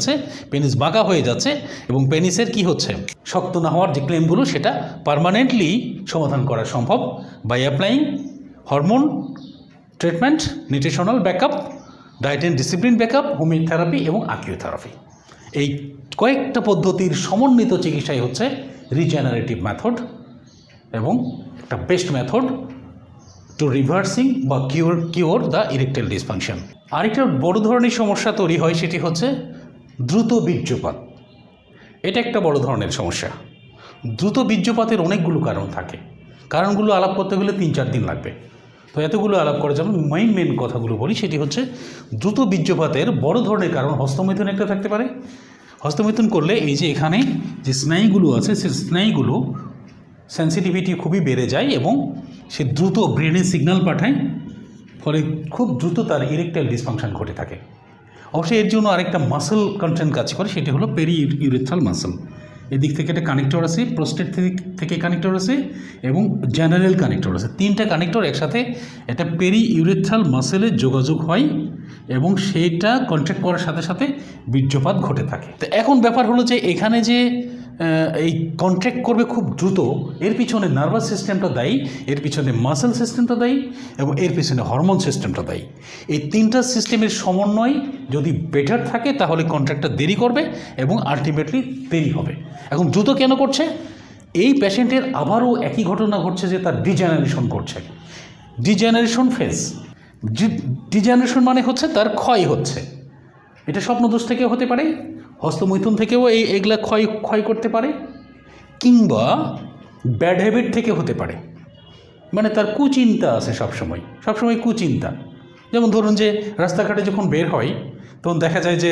যাচ্ছে পেনিস বাঁকা হয়ে যাচ্ছে এবং পেনিসের কি হচ্ছে? শক্ত না হওয়ার যে ক্লেমগুলো সেটা পার্মানেন্টলি সমাধান করা সম্ভব by applying hormone treatment nutritional backup diet and discipline backup homeotherapy এবং আকিওথেরাপি এই কয়েকটা পদ্ধতির সমন্বিত চিকিৎসাই হচ্ছে রিজেনারেটিভ মেথড এবং একটা বেস্ট মেথড টু রিভার্সিং বা cure cure the erectile dysfunction আরেকটা বড় ধরনের সমস্যা তৈরি হয়, সেটি হচ্ছে দ্রুত বীর্যপাত। এটা একটা বড় ধরনের সমস্যা। দ্রুত বীর্যপাতের অনেকগুলো কারণ থাকে। কারণগুলো আলাপ করতে গেলে তিন চার দিন লাগবে। তো এতগুলো আলাপ করার জন্য মেইন মেইন কথাগুলো বলি, সেটি হচ্ছে দ্রুত বীর্যপাতের বড় ধরনের কারণ হস্তমৈথুন একটা থাকতে পারে। হস্তমৈথুন করলে এই যে এখানে যে স্নায়ুগুলো আছে সেই স্নায়ুগুলো সেন্সিটিভিটি খুবই বেড়ে যায় এবং সে দ্রুত ব্রেনে সিগন্যাল পাঠায়, ফলে খুব দ্রুত তার ইরেকটাইল ডিসফাংশন ঘটে থাকে। অবশ্যই এর জন্য আরেকটা মাসেল কন্টেন্ট কাজ করে, সেটি হলো পেরি ইউরেথ্রাল মাসেল এদিক থেকে একটা কানেক্টর আছে প্রোস্টেট থেকে কানেক্টর আছে, এবং জেনারেল কানেক্টর আছে। তিনটা কানেক্টর একসাথে একটা পেরি ইউরেথ্রাল মাসেলে যোগাযোগ হয়, এবং সেইটা কন্ট্যাক্ট করার সাথে সাথে বীর্যপাত ঘটে থাকে। তো এখন ব্যাপার হলো যে, এখানে যে এই কন্ট্র্যাক্ট করবে খুব দ্রুত। এর পিছনে নার্ভাস সিস্টেমটা দায়ী, এর পিছনে মাসেল সিস্টেমটা দায়ী এবং এর পিছনে হরমোন সিস্টেমটা দায়ী। এই তিনটা সিস্টেমের সমন্বয় যদি বেটার থাকে, তাহলে কন্ট্রাক্টটা দেরি করবে এবং আলটিমেটলি দেরি হবে। এখন দ্রুত কেন করছে? এই পেশেন্টের আবারও একই ঘটনা ঘটছে যে তার ডিজেনারেশন করছে। ডিজেনারেশন ফেজ ডিজেনারেশন মানে হচ্ছে তার ক্ষয় হচ্ছে। এটা স্বপ্নদোষ থেকেও হতে পারে হস্তমৈথুন থেকেও এই এগুলা ক্ষয় ক্ষয় করতে পারে, কিংবা ব্যাড হ্যাবিট থেকে হতে পারে। মানে তার কুচিন্তা আছে সবসময় সবসময় কুচিন্তা। যেমন ধরুন যে রাস্তাঘাটে যখন বের হয়, তখন দেখা যায় যে